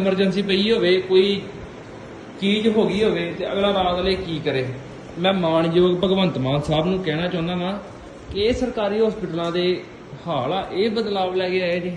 Emergency ਪਈ ਹੋਵੇ, ਕੋਈ ਚੀਜ਼ ਹੋ ਗਈ ਹੋਵੇ ਤੇ ਅਗਲਾ ਰਾਤ ਲਈ ਕੀ ਕਰੇ? ਮੈਂ ਮਾਨਯੋਗ ਭਗਵੰਤ ਮਾਨ ਸਾਹਿਬ ਨੂੰ ਕਹਿਣਾ ਚਾਹੁੰਦਾ ਵਾਂ ਕਿ ਇਹ ਸਰਕਾਰੀ ਹਸਪਤਾਲਾਂ ਦੇ ਹਾਲ ਆ, ਇਹ ਬਦਲਾਵ ਲੈ ਕੇ ਆਏ ਜੀ।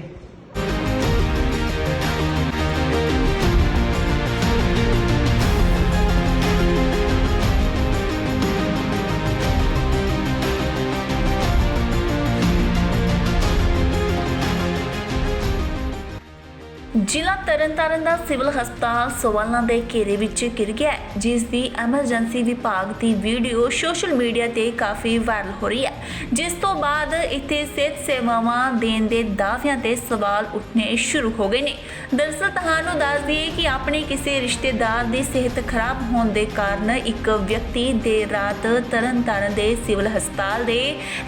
ਤਰਨਤਾਰਨ ਦਾ ਸਿਵਲ ਹਸਪਤਾਲ ਸਵਾਲਾਂ ਦੇ ਘੇਰੇ ਵਿੱਚ ਘਿਰ ਗਿਆ ਹੈ, ਜਿਸ ਦੀ ਐਮਰਜੈਂਸੀ ਵਿਭਾਗ ਦੀ ਵੀਡੀਓ ਸੋਸ਼ਲ ਮੀਡੀਆ ਤੇ ਕਾਫੀ ਵਾਇਰਲ ਹੋ ਰਹੀ ਹੈ। ਜਿਸ ਤੋਂ ਬਾਅਦ ਇੱਥੇ ਸਿਹਤ ਸੇਵਾਵਾਂ ਦੇਣ ਦੇ ਦਾਅਵਿਆਂ ਤੇ ਸਵਾਲ ਉੱਠਣੇ ਸ਼ੁਰੂ ਹੋ ਗਏ ਨੇ। ਦਰਅਸਲ ਤੁਹਾਨੂੰ ਦੱਸ ਦਈਏ ਕਿ ਆਪਣੇ ਕਿਸੇ ਰਿਸ਼ਤੇਦਾਰ ਦੀ ਸਿਹਤ ਖਰਾਬ ਹੋਣ ਦੇ ਕਾਰਨ ਇੱਕ ਵਿਅਕਤੀ ਦੇਰ ਰਾਤ ਤਰਨਤਾਰਨ ਦੇ ਸਿਵਲ ਹਸਪਤਾਲ ਦੇ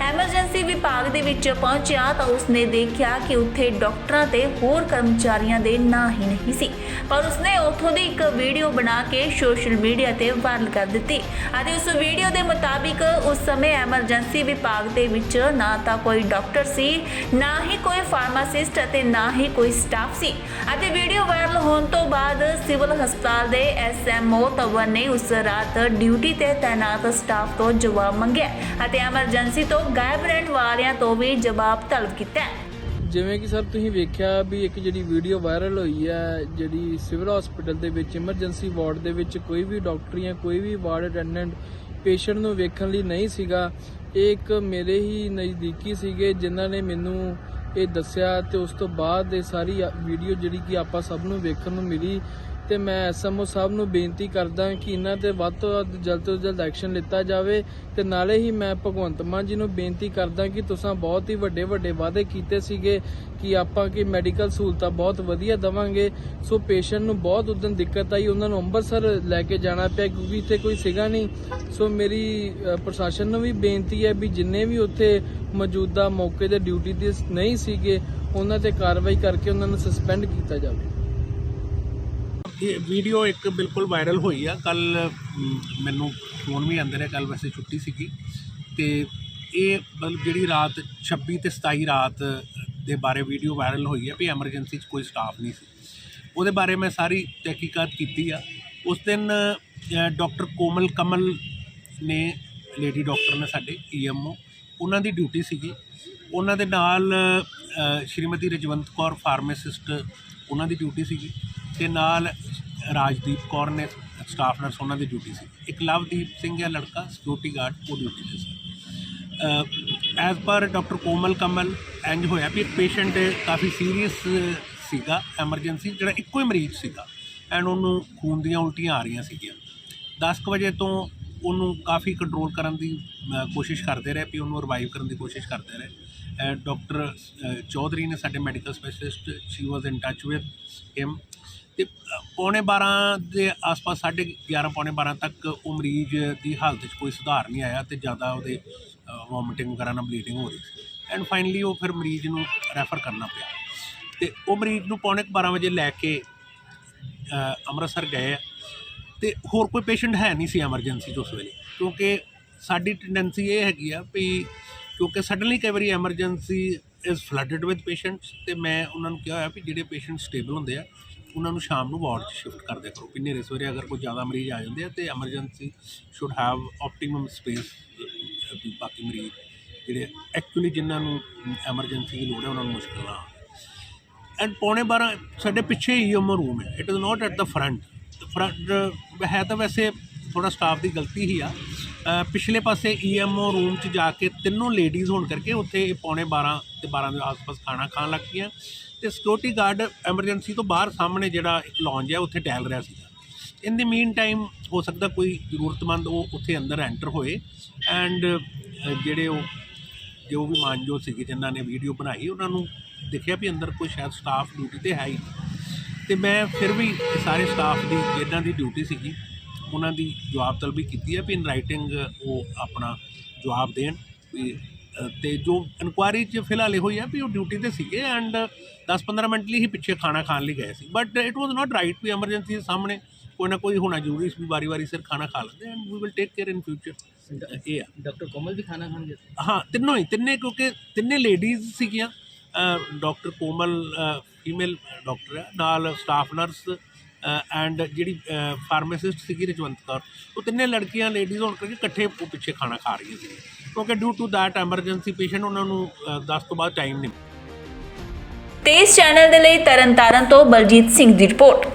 ਐਮਰਜੈਂਸੀ ਵਿਭਾਗ ਦੇ ਵਿੱਚ ਪਹੁੰਚਿਆ ਤਾਂ ਉਸਨੇ ਦੇਖਿਆ ਕਿ ਉੱਥੇ ਡਾਕਟਰਾਂ ਤੇ ਹੋਰ ਕਰਮਚਾਰੀਆਂ ਦੇ ਨਾਂ ਹੀ ਨਹੀਂ ਸੀ। ਪਰ ਉਸਨੇ ਉੱਥੋਂ ਦੀ ਇੱਕ ਵੀਡੀਓ ਬਣਾ ਕੇ ਸੋਸ਼ਲ ਮੀਡੀਆ ਤੇ ਵਾਇਰਲ ਕਰ ਦਿੱਤੀ ਅਤੇ ਉਸ ਵੀਡੀਓ ਦੇ ਮੁਤਾਬਿਕ ਉਸ ਸਮੇਂ ਐਮਰਜੈਂਸੀ ਵਿਭਾਗ ਦੇ ਵਿੱਚ ਨਾ ਤਾਂ ਕੋਈ ਡਾਕਟਰ ਸੀ, ਨਾ ਹੀ ਕੋਈ ਫਾਰਮਾਸਿਸਟ ਅਤੇ ਨਾ ਹੀ ਕੋਈ ਸਟਾਫ ਸੀ ਅਤੇ ਵੀਡੀਓ ਵਾਇਰਲ ਹੋਣ ਤੋਂ ਬਾਅਦ ਸਿਵਲ ਹਸਪਤਾਲ ਦੇ ਐਸਐਮਓ ਤਵਨ ਨੇ ਉਸ ਰਾਤ ਡਿਊਟੀ ਤੇ ਤਾਇਨਾਤ ਸਟਾਫ ਤੋਂ ਜਵਾਬ ਮੰਗਿਆ ਅਤੇ ਐਮਰਜੈਂਸੀ ਤੋਂ ਗਾਇਬ ਰਹਿਣ ਵਾਲਿਆਂ ਤੋਂ ਵੀ ਜਵਾਬ ਤਲਬ ਕੀਤਾ। ਜਿਵੇਂ ਕਿ ਸਰ ਤੁਸੀਂ ਵੇਖਿਆ ਵੀ ਇੱਕ ਜਿਹੜੀ ਵੀਡੀਓ ਵਾਇਰਲ ਹੋਈ ਹੈ, ਜਿਹੜੀ ਸਿਵਲ ਹਸਪੀਟਲ ਦੇ ਵਿੱਚ ਐਮਰਜੈਂਸੀ ਵਾਰਡ ਦੇ ਵਿੱਚ ਕੋਈ ਵੀ ਡਾਕਟਰ ਜਾਂ ਕੋਈ ਵੀ ਵਾਰਡ ਅਟੈਂਡੈਂਟ ਪੇਸ਼ੈਂਟ ਨੂੰ ਵੇਖਣ ਲਈ ਨਹੀਂ ਸੀਗਾ। ਇਹ ਇੱਕ ਮੇਰੇ ਹੀ ਨਜ਼ਦੀਕੀ ਸੀਗੇ, ਜਿਨ੍ਹਾਂ ਨੇ ਮੈਨੂੰ ਇਹ ਦੱਸਿਆ ਤੇ ਉਸ ਤੋਂ ਬਾਅਦ ਇਹ ਸਾਰੀ ਵੀਡੀਓ ਜਿਹੜੀ ਕਿ ਆਪਾਂ ਸਭ ਨੂੰ ਵੇਖਣ ਨੂੰ ਮਿਲੀ ਤੇ ਮੈਂ ਐਸਐਮਓ ਸਾਹਿਬ ਨੂੰ ਬੇਨਤੀ ਕਰਦਾ ਕਿ ਇਹਨਾਂ ਤੇ ਵੱਧ ਤੋਂ ਵੱਧ ਜਲਦ ਤੋਂ ਜਲਦ ਐਕਸ਼ਨ ਲਿੱਤਾ ਜਾਵੇ ਤੇ ਨਾਲੇ ਹੀ ਮੈਂ ਭਗਵੰਤ ਮਾਨ ਜੀ ਨੂੰ ਬੇਨਤੀ ਕਰਦਾ ਕਿ ਤੁਸੀਂ ਬਹੁਤ ਹੀ ਵੱਡੇ ਵੱਡੇ ਵਾਅਦੇ ਕੀਤੇ ਸੀਗੇ ਕਿ ਆਪਾਂ ਕਿ ਮੈਡੀਕਲ ਸਹੂਲਤਾਂ ਬਹੁਤ ਵਧੀਆ ਦਵਾਂਗੇ। ਸੋ ਪੇਸ਼ੈਂਟ ਨੂੰ ਬਹੁਤ ਉਦੋਂ ਦਿੱਕਤ ਆਈ, ਉਹਨਾਂ ਨੂੰ ਅੰਮ੍ਰਿਤਸਰ ਲੈ ਕੇ ਜਾਣਾ ਪਿਆ ਕਿਉਂਕਿ ਇੱਥੇ ਕੋਈ ਸੀਗਾ ਨਹੀਂ। ਸੋ ਮੇਰੀ ਪ੍ਰਸ਼ਾਸਨ ਨੂੰ ਵੀ ਬੇਨਤੀ ਹੈ ਵੀ ਜਿੰਨੇ ਵੀ ਉੱਥੇ ਮੌਜੂਦਾ ਮੌਕੇ ਤੇ ਡਿਊਟੀ ਦੇ ਨਹੀਂ ਸੀਗੇ, ਉਹਨਾਂ ਤੇ ਕਾਰਵਾਈ ਕਰਕੇ ਉਹਨਾਂ ਨੂੰ ਸਸਪੈਂਡ ਕੀਤਾ ਜਾਵੇ। ਇਹ ਵੀਡੀਓ ਇੱਕ ਬਿਲਕੁਲ ਵਾਇਰਲ ਹੋਈ ਆ। ਕੱਲ ਮੈਨੂੰ ਫੋਨ ਵੀ ਆਂਦੇ ਰਿਹਾ ਕੱਲ ਵੈਸੇ ਛੁੱਟੀ ਸੀਗੀ। ਤੇ ਇਹ ਮਤਲਬ ਜਿਹੜੀ ਰਾਤ 26 ਤੇ 27 ਰਾਤ ਦੇ ਬਾਰੇ ਵੀਡੀਓ ਵਾਇਰਲ ਹੋਈ ਹੈ ਵੀ ਐਮਰਜੈਂਸੀ 'ਚ ਕੋਈ ਸਟਾਫ ਨਹੀਂ ਸੀ। ਉਹਦੇ ਬਾਰੇ ਮੈਂ ਸਾਰੀ ਤਹਿਕੀਕਾਤ ਕੀਤੀ ਆ। ਉਸ ਦਿਨ ਡਾਕਟਰ ਕੋਮਲ ਕਮਲ ਨੇ ਲੇਡੀ ਡਾਕਟਰ ਨੇ ਸਾਡੇ ਈਐਮਓ ਉਹਨਾਂ ਦੀ ਡਿਊਟੀ ਸੀਗੀ। ਉਹਨਾਂ ਦੇ ਨਾਲ ਸ਼੍ਰੀਮਤੀ ਰਜਵੰਤ ਕੌਰ ਫਾਰਮਾਸਿਸਟ ਉਹਨਾਂ ਦੀ ਡਿਊਟੀ ਸੀਗੀ। ਤੇ ਨਾਲ ਰਾਜਦੀਪ ਕੌਰ ਨੇ ਸਟਾਫ ਨਰਸ ਉਹਨਾਂ ਦੀ ਡਿਊਟੀ ਸੀ। ਇੱਕ ਲਵਦੀਪ ਸਿੰਘ ਹੈ ਲੜਕਾ ਸਿਕਿਉਰਿਟੀ ਗਾਰਡ ਉਹ ਡਿਊਟੀ ਤੇ ਸੀ। ਐਜ਼ ਪਰ ਡਾਕਟਰ ਕੋਮਲ ਕਮਲ, ਇੰਜ ਹੋਇਆ ਵੀ ਇੱਕ ਪੇਸ਼ੈਂਟ ਕਾਫੀ ਸੀਰੀਅਸ ਸੀਗਾ ਐਮਰਜੈਂਸੀ ਜਿਹੜਾ ਇੱਕੋ ਹੀ ਮਰੀਜ਼ ਸੀਗਾ ਐਂਡ ਉਹਨੂੰ ਖੂਨ ਦੀਆਂ ਉਲਟੀਆਂ ਆ ਰਹੀਆਂ ਸੀਗੀਆਂ। 10 ਕੁ ਵਜੇ ਤੋਂ ਉਹਨੂੰ ਕਾਫੀ ਕੰਟਰੋਲ ਕਰਨ ਦੀ ਕੋਸ਼ਿਸ਼ ਕਰਦੇ ਰਹੇ, ਵੀ ਉਹਨੂੰ ਰਿਵਾਈਵ ਕਰਨ ਦੀ ਕੋਸ਼ਿਸ਼ ਕਰਦੇ ਰਹੇ। ਡਾਕਟਰ ਚੌਧਰੀ ਨੇ ਸਾਡੇ medical specialist she was in touch with him ਤੇ ਪੌਣੇ 12 ਦੇ ਆਸ-ਪਾਸ 11:30 ਪੌਣੇ 12 ਤੱਕ ਉਹ ਮਰੀਜ਼ ਦੀ ਹਾਲਤ 'ਚ ਕੋਈ ਸੁਧਾਰ ਨਹੀਂ ਆਇਆ ਤੇ ਜ਼ਿਆਦਾ ਉਹਦੇ ਵੋਮਿਟਿੰਗ ਵਗੈਰਾ ਨਾਲ ਬਲੀਡਿੰਗ ਹੋ ਰਹੀ ਸੀ। ਐਂਡ ਫਾਈਨਲੀ ਉਹ ਫਿਰ ਮਰੀਜ਼ ਨੂੰ ਰੈਫਰ ਕਰਨਾ ਪਿਆ। ਤੇ ਉਹ ਮਰੀਜ਼ ਨੂੰ ਪੌਣੇ ਕੁ 12 ਵਜੇ ਲੈ ਕੇ ਅੰਮ੍ਰਿਤਸਰ ਗਏ ਆ। ਤੇ ਹੋਰ ਕੋਈ ਪੇਸ਼ੈਂਟ ਹੈ ਨਹੀਂ ਸੀ ਐਮਰਜੈਂਸੀ 'ਚ ਉਸ ਵੇਲੇ, ਕਿਉਂਕਿ ਸਾਡੀ ਟੈਂਡੈਂਸੀ ਇਹ ਹੈਗੀ ਆ ਵੀ ਕਿਉਂਕਿ ਸਡਨਲੀ ਕਈ ਵਾਰੀ emergency is flooded with patients ਤੇ ਮੈਂ ਉਹਨਾਂ ਨੂੰ ਕਿਹਾ ਹੋਇਆ ਵੀ ਜਿਹੜੇ ਪੇਸ਼ੈਂਟ ਸਟੇਬਲ ਹੁੰਦੇ ਆ ਉਹਨਾਂ ਨੂੰ ਸ਼ਾਮ ਨੂੰ ਵਾਰਡ 'ਚ ਸ਼ਿਫਟ ਕਰ ਦਿਆ ਕਰੋ। ਵੀ ਹਨੇਰੇ ਸਵੇਰੇ ਅਗਰ ਕੋਈ ਜ਼ਿਆਦਾ ਮਰੀਜ਼ ਆ ਜਾਂਦੇ ਆ ਤੇ emergency should have optimum space ਬਾਕੀ ਮਰੀਜ਼ ਜਿਹੜੇ ਐਕਚੁਅਲੀ ਜਿਨ੍ਹਾਂ ਨੂੰ ਐਮਰਜੈਂਸੀ ਦੀ ਲੋੜ ਹੈ, ਉਹਨਾਂ ਨੂੰ ਮੁਸ਼ਕਲ ਨਾ ਐਂਡ ਪੌਣੇ 12 ਸਾਡੇ ਪਿੱਛੇ ਹੀ ਉਹ ਰੂਮ ਹੈ। It is not at the front front ਹੈ ਤਾਂ ਵੈਸੇ ਥੋੜਾ ਸਟਾਫ ਦੀ ਗਲਤੀ ਹੀ ਆ। ਪਿਛਲੇ ਪਾਸੇ ਈਐਮਓ ਰੂਮ 'ਚ ਜਾ ਕੇ ਤਿੰਨੋਂ ਲੇਡੀਜ਼ ਹੋਣ ਕਰਕੇ ਉੱਥੇ ਇਹ ਪੌਣੇ 12 ਤੇ 12 ਦੇ ਆਸ-ਪਾਸ ਖਾਣਾ ਖਾਣ ਲੱਗ ਪਈਆਂ ਤੇ ਸਿਕਿਉਰਿਟੀ ਗਾਰਡ ਐਮਰਜੈਂਸੀ ਤੋਂ ਬਾਹਰ ਸਾਹਮਣੇ ਜਿਹੜਾ ਇੱਕ ਲੌਂਜ ਹੈ, ਉੱਥੇ ਟਹਿਲ ਰਿਹਾ ਸੀਗਾ ਇਨ ਦੀ ਮੀਨ ਟਾਈਮ ਹੋ ਸਕਦਾ ਕੋਈ ਜ਼ਰੂਰਤਮੰਦ ਉਹ ਉੱਥੇ ਅੰਦਰ ਐਂਟਰ ਹੋਏ ਐਂਡ ਜਿਹੜੇ ਉਹ, ਜੋ ਵੀ ਮਾਨਜੋਤ ਸੀਗੇ ਜਿਨ੍ਹਾਂ ਨੇ ਵੀਡੀਓ ਬਣਾਈ, ਉਹਨਾਂ ਨੂੰ ਦੇਖਿਆ ਵੀ ਅੰਦਰ ਕੋਈ ਸ਼ਾਇਦ ਸਟਾਫ ਡਿਊਟੀ ਤੇ ਹੈ ਹੀ ਨਹੀਂ। ਤੇ ਮੈਂ ਫਿਰ ਵੀ ਸਾਰੇ ਸਟਾਫ ਦੀ, ਜਿਨ੍ਹਾਂ ਦੀ ਡਿਊਟੀ ਸੀਗੀ ਉਹਨਾਂ ਦੀ ਜਵਾਬ ਤਲਬੀ ਕੀਤੀ ਹੈ ਵੀ ਇਨ ਰਾਈਟਿੰਗ ਉਹ ਆਪਣਾ ਜਵਾਬ ਦੇਣ ਵੀ ਤੇ ਜੋ ਇਨਕੁਆਇਰੀ 'ਚ ਫਿਲਹਾਲ ਇਹੋ ਹੀ ਹੈ ਵੀ ਉਹ ਡਿਊਟੀ ਤੇ ਸੀਗੇ ਐਂਡ 10-15 ਮਿੰਟ ਲਈ ਹੀ ਪਿੱਛੇ ਖਾਣਾ ਖਾਣ ਲਈ ਗਏ ਸੀ। But it was not right we emergency ਦੇ ਸਾਹਮਣੇ ਕੋਈ ਨਾ ਕੋਈ ਹੋਣਾ ਜ਼ਰੂਰੀ ਸੀ ਵੀ ਵਾਰੀ-ਵਾਰੀ ਸਿਰ ਖਾਣਾ ਖਾ ਲੈਂਦੇ and we will take care in future ਇਹ ਆ। ਡਾਕਟਰ ਕੋਮਲ ਵੀ ਖਾਣਾ ਖਾਣ ਗਏ ਹਾਂ ਤਿੰਨੋਂ ਹੀ ਤਿੰਨੇ ਕਿਉਂਕਿ ਤਿੰਨੇ ਲੇਡੀਜ਼ ਸੀਗੀਆਂ। ਡਾਕਟਰ ਕੋਮਲ ਫੀਮੇਲ ਡਾਕਟਰ ਹੈ ਨਾਲ ਸਟਾਫ ਨਰਸ ਐਂਡ ਜਿਹੜੀ ਫਾਰਮਾਸਿਸਟ ਸੀਗੀ ਰਜਵੰਤ ਕੌਰ, ਉਹ ਤਿੰਨੇ ਲੜਕੀਆਂ ਲੇਡੀਜ਼ ਹੋਣ ਕਰਕੇ ਇਕੱਠੇ ਉਹ ਪਿੱਛੇ ਖਾਣਾ ਖਾ ਰਹੀਆਂ ਸੀ ਕਿਉਂਕਿ due to that emergency patient ਉਹਨਾਂ ਨੂੰ 10 ਤੋਂ ਬਾਅਦ ਟਾਈਮ ਨਹੀਂ ਤੇਜ਼ ਚੈਨਲ ਦੇ ਲਈ ਤਰਨਤਾਰਨ ਤੋਂ ਬਲਜੀਤ ਸਿੰਘ ਦੀ ਰਿਪੋਰਟ।